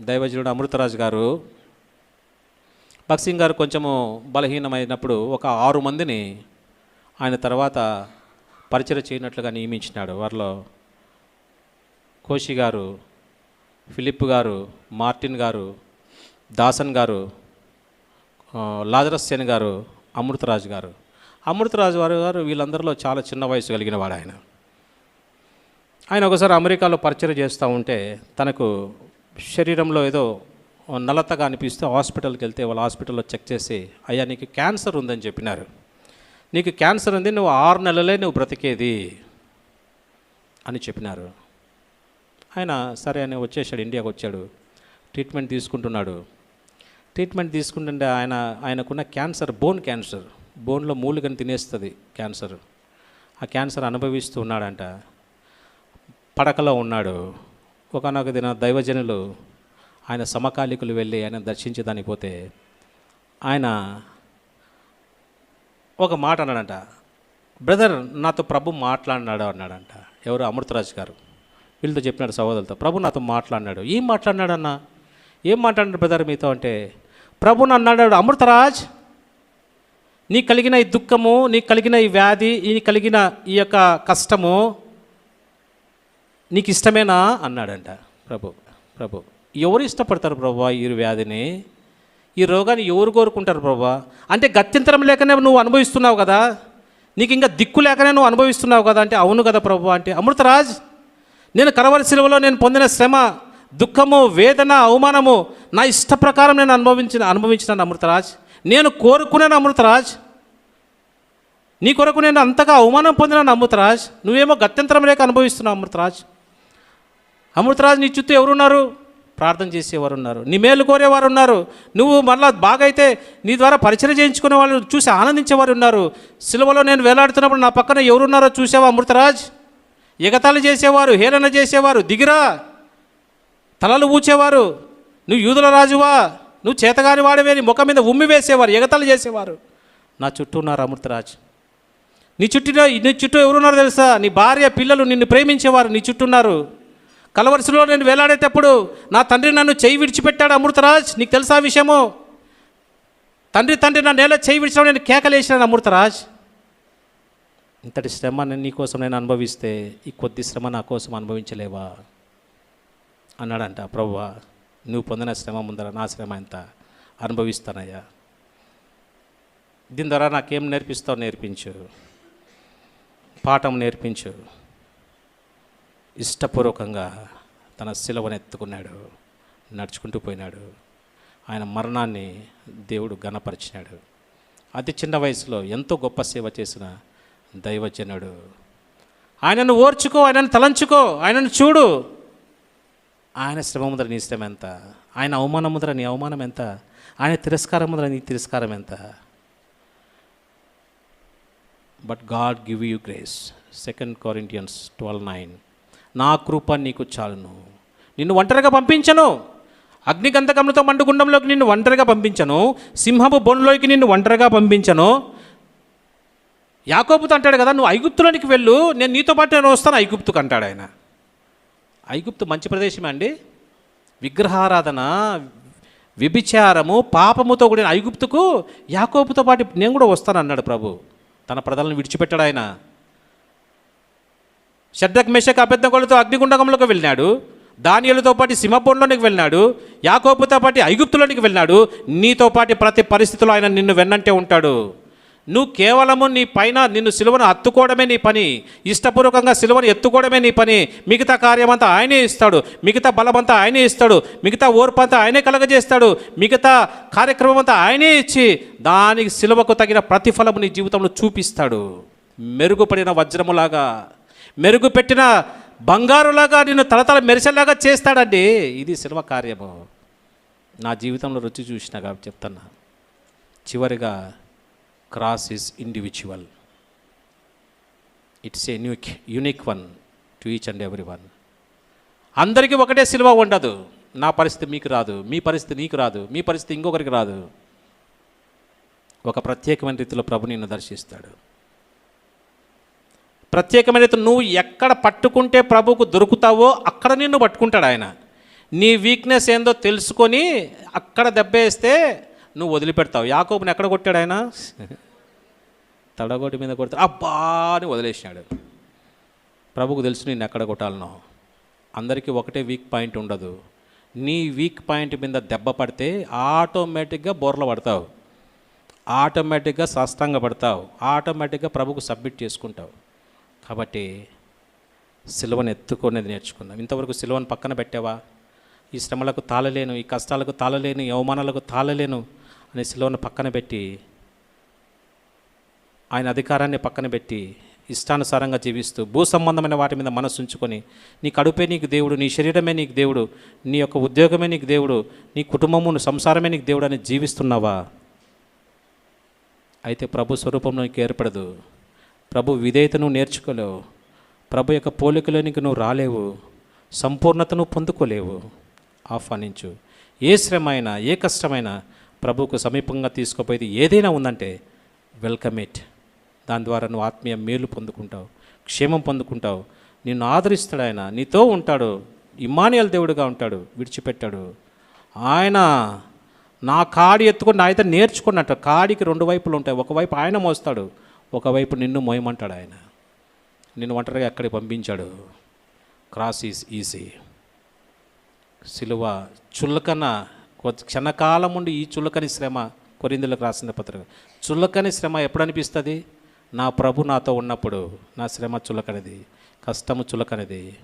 దైవజనుడు అమృతరాజు గారు భక్సింగ్ గారు కొంచెము బలహీనమైనప్పుడు ఒక ఆరు మందిని ఆయన తర్వాత పరిచయం చేయనట్లుగా నియమించినాడు. వారిలో కోషి గారు ఫిలిప్ గారు మార్టిన్ గారు దాసన్ గారు లాజరస్సేన్ గారు అమృతరాజు గారు. అమృతరాజు వారు గారు వీళ్ళందరిలో చాలా చిన్న వయసు కలిగిన వాడు ఆయన. ఆయన ఒకసారి అమెరికాలో పరిచయం చేస్తూ ఉంటే తనకు శరీరంలో ఏదో నలతగా అనిపిస్తే హాస్పిటల్కి వెళ్తే వాళ్ళ హాస్పిటల్లో చెక్ చేసి అయ్యా నీకు క్యాన్సర్ ఉందని చెప్పినారు. నీకు క్యాన్సర్ ఉంది నువ్వు ఆరు నెలలే నువ్వు బ్రతికేది అని చెప్పినారు. ఆయన సరే అని వచ్చేసాడు ఇండియాకి వచ్చాడు. ట్రీట్మెంట్ తీసుకుంటున్నాడు. ట్రీట్మెంట్ తీసుకుంటుంటే ఆయన ఆయనకున్న క్యాన్సర్ బోన్ క్యాన్సర్ బోన్లో మూలికని తినేస్తుంది క్యాన్సర్. ఆ క్యాన్సర్ అనుభవిస్తూ ఉన్నాడంట. పడకలో ఉన్నాడు. ఒకనొక దిన దైవజనులు ఆయన సమకాలికులు వెళ్ళి ఆయన దర్శించడానికి పోతే ఆయన ఒక మాట అన్నాడంట బ్రదర్ నాతో ప్రభు మాట్లాడినాడు అన్నాడంట. ఎవరు? అమృతరాజ్ గారు. వీళ్ళతో చెప్పినాడు సహోదరులతో. ప్రభు నాతో మాట్లాడినాడు. ఏం మాట్లాడినాడు అన్న ఏం మాట్లాడినాడు బ్రదర్ మీతో? అంటే ప్రభు అన్నాడు అమృతరాజ్ నీ కలిగిన ఈ దుఃఖము నీకు కలిగిన ఈ వ్యాధి ఈ కలిగిన ఈ యొక్క కష్టము నీకు ఇష్టమేనా అన్నాడంట. ప్రభు ప్రభు ఎవరు ఇష్టపడతారు ప్రభు ఈ వ్యాధిని? ఈ రోగాన్ని ఎవరు కోరుకుంటారు ప్రభా? అంటే గత్యంతరం లేకనే నువ్వు అనుభవిస్తున్నావు కదా? నీకు ఇంకా దిక్కు లేకనే నువ్వు అనుభవిస్తున్నావు కదా? అంటే అవును కదా ప్రభు అంటే అమృతరాజ్ నేను కరవరి శిలువలో నేను పొందిన శ్రమ దుఃఖము వేదన అవమానము నా ఇష్ట ప్రకారం నేను అనుభవించిన అనుభవించిన అమృతరాజ్. నేను కోరుకున్నాను అమృతరాజ్. నీ కొరకు నేను అంతగా అవమానం పొందిన అమృతరాజ్. నువ్వేమో గత్యంతరం లేక అనుభవిస్తున్నావు అమృతరాజ్. అమృతరాజ్ నీ చుట్టూ ఎవరున్నారు? ప్రార్థన చేసేవారు ఉన్నారు నీ మేలు కోరేవారు ఉన్నారు నువ్వు మళ్ళా బాగా అయితే నీ ద్వారా పరిచయం చేయించుకునే వాళ్ళు చూసి ఆనందించేవారు ఉన్నారు సిలువలో నేను వేలాడుతున్నప్పుడు నా పక్కన ఎవరున్నారో చూసావా అమృతరాజ్? ఎగతాళి చేసేవారు హేళన చేసేవారు దిగిరా. తలలు ఊచేవారు. నువ్వు యూదుల రాజువా? నువ్వు చేతగాని వాడివే నీ ముఖం మీద ఉమ్మి వేసేవారు ఎగతాళి చేసేవారు. నా చుట్టూ ఉన్నారు అమృతరాజ్. నీ చుట్టూ నీ చుట్టూ ఎవరున్నారో తెలుసా? నీ భార్య పిల్లలు నిన్ను ప్రేమించేవారు నీ చుట్టూ ఉన్నారు. కలవరిసలో నేను వేలాడేటప్పుడు నా తండ్రి నన్ను చేయి విడిచిపెట్టాడు అమృతరాజ్. నీకు తెలుసా విషయము? తండ్రి తండ్రి నా నేల చేయి విడిచిన నేను కేకలేసినాను అమృతరాజ్. ఇంతటి శ్రమ నేను నీ కోసం నేను అనుభవిస్తే ఈ కొద్ది శ్రమ నా కోసం అనుభవించలేవా? అన్నాడంట ప్రభువా నువ్వు పొందిన శ్రమ ముందర నా శ్రమ ఎంత? అనుభవిస్తానయ్యా. దీని ద్వారా నాకేం నేర్పిస్తావు? నేర్పించు. పాఠం నేర్పించు. ఇష్టపూర్వకంగా తన శిలవను ఎత్తుకున్నాడు నడుచుకుంటూ పోయినాడు. ఆయన మరణాన్ని దేవుడు గణపరిచినాడు అతి చిన్న వయసులో ఎంతో గొప్ప సేవ చేసిన దైవజనుడు. ఆయనను ఓర్చుకో ఆయనను తలంచుకో ఆయనను చూడు. ఆయన శ్రమ ముద్ర నీ శ్రమ ఎంత? ఆయన అవమానం ముద్ర నీ అవమానం ఎంత? ఆయన తిరస్కారం ముద్ర నీ తిరస్కారం ఎంత? But God give you grace second Corinthians twelve nine నా కృప నీకు చాలును. నిన్ను ఒంటరిగా పంపించను. అగ్నిగంధకములతో మండుగుండంలోకి నిన్ను ఒంటరిగా పంపించను. సింహపు బొన్లోకి నిన్ను ఒంటరిగా పంపించను. యాకోబుతో అంటాడు కదా నువ్వు ఐగుప్తులోనికి వెళ్ళు. నేను నీతో పాటు నేను వస్తాను. ఐగుప్తుకు అంటాడు ఆయన. ఐగుప్తు మంచి ప్రదేశమే అండి? విగ్రహారాధన వ్యభిచారము పాపముతో కూడిన ఐగుప్తుకు యాకోబుతో పాటు నేను కూడా వస్తాను అన్నాడు ప్రభు. తన ప్రజలను విడిచిపెట్టాడు ఆయన. షడ్డక్ మెషక్ అభ్యర్థకులతో అగ్నిగుండకంలోకి వెళ్ళినాడు. దానియులతో పాటు సింహపూర్లోనికి వెళ్ళినాడు. యాకోబుతో పాటు ఐగుప్తులోనికి వెళ్ళినాడు. నీతో పాటు ప్రతి పరిస్థితిలో ఆయన నిన్ను వెన్నంటే ఉంటాడు. నువ్వు కేవలము నీ పైన నిన్ను సిలువను అత్తుకోవడమే నీ పని. ఇష్టపూర్వకంగా సిలువను ఎత్తుకోవడమే నీ పని. మిగతా కార్యమంతా ఆయనే ఇస్తాడు. మిగతా బలమంతా ఆయనే ఇస్తాడు. మిగతా ఓర్పు అంతా ఆయనే కలగజేస్తాడు. మిగతా కార్యక్రమం అంతా ఆయనే ఇచ్చి దానికి సిలువకు తగిన ప్రతిఫలము నీ జీవితంలో చూపిస్తాడు. మెరుగుపడిన వజ్రములాగా మెరుగుపెట్టిన బంగారులాగా నిన్ను తలతల మెరిసేలాగా చేస్తాడండి. ఇది శిల్వ కార్యము. నా జీవితంలో రుచి చూసిన కాబట్టి చెప్తున్నా. చివరిగా cross is individual. It's a unique unique one to each and every one. అందరికీ ఒకటే సిల్వ ఉండదు. నా పరిస్థితి మీకు రాదు. మీ పరిస్థితి నీకు రాదు. మీ పరిస్థితి ఇంకొకరికి రాదు. ఒక ప్రత్యేకమైన రీతిలో ప్రభు నిన్ను దర్శిస్తాడు. ప్రత్యేకమైన నువ్వు ఎక్కడ పట్టుకుంటే ప్రభువుకు దొరుకుతావో అక్కడ నిన్ను పట్టుకుంటాడు ఆయన. నీ వీక్నెస్ ఏందో తెలుసుకొని అక్కడ దెబ్బేస్తే నువ్వు వదిలిపెడతావు. యాకోబుని ఎక్కడ కొట్టాడు ఆయన? తడగొట్టి మీద కొడతాడు అబ్బా అని వదిలేసినాడు. ప్రభుకు తెలుసు నేను ఎక్కడ కొట్టాలనో. అందరికీ ఒకటే వీక్ పాయింట్ ఉండదు. నీ వీక్ పాయింట్ మీద దెబ్బ పడితే ఆటోమేటిక్గా బోర్ల పడతావు. ఆటోమేటిక్గా సాష్టాంగ పడతావు ఆటోమేటిక్గా ప్రభుకు సబ్మిట్ చేసుకుంటావు. కాబట్టి సిలువను ఎత్తుకునేది నేర్చుకుందాం. ఇంతవరకు సిలువను పక్కన పెట్టావా? ఈ శ్రమలకు తాళలేను ఈ కష్టాలకు తాళలేను ఈ అవమానాలకు తాళలేను అనే సిలువను పక్కన పెట్టి ఆయన అధికారాన్ని పక్కన పెట్టి ఇష్టానుసారంగా జీవిస్తూ భూ సంబంధమైన వాటి మీద మనసు ఉంచుకొని నీ కడుపే నీకు దేవుడు నీ శరీరమే నీకు దేవుడు నీ యొక్క ఉద్యోగమే నీకు దేవుడు నీ కుటుంబము సంసారమే నీకు దేవుడు అని జీవిస్తున్నావా? అయితే ప్రభు స్వరూపంలో నీకు ఏర్పడదు. ప్రభు విధేయతను నేర్చుకోలేవు. ప్రభు యొక్క పోలికలోనికి నువ్వు రాలేవు. సంపూర్ణతను పొందుకోలేవు. ఆహ్వానించు. ఏ శ్రమ అయినా ఏ కష్టమైనా ప్రభువుకు సమీపంగా తీసుకుపోయేది ఏదైనా ఉందంటే వెల్కమ్ ఇట్. దాని ద్వారా నువ్వు ఆత్మీయ మేలు పొందుకుంటావు క్షేమం పొందుకుంటావు. నిన్ను ఆదరిస్తాడు ఆయన. నీతో ఉంటాడు. ఇమానియల్ దేవుడుగా ఉంటాడు. విడిచిపెట్టాడు. ఆయన నా కాడి ఎత్తుకొని నా అయితే నేర్చుకున్నట్టు కాడికి రెండు వైపులు ఉంటాయి. ఒకవైపు ఆయన మోస్తాడు. ఒకవైపు నిన్ను మోయమంటాడు ఆయన. నిన్ను ఒంటరిగా ఎక్కడికి పంపించాడు? Cross is easy. సిలువ చులకన కొద్ది క్షణకాలం ఉండి ఈ చులకని శ్రమ కొరిందులకు రాసిన పత్రిక. చులకని శ్రమ ఎప్పుడు అనిపిస్తుంది నా ప్రభు నాతో ఉన్నప్పుడు నా శ్రమ చులకనిది కష్టము చులకనిది.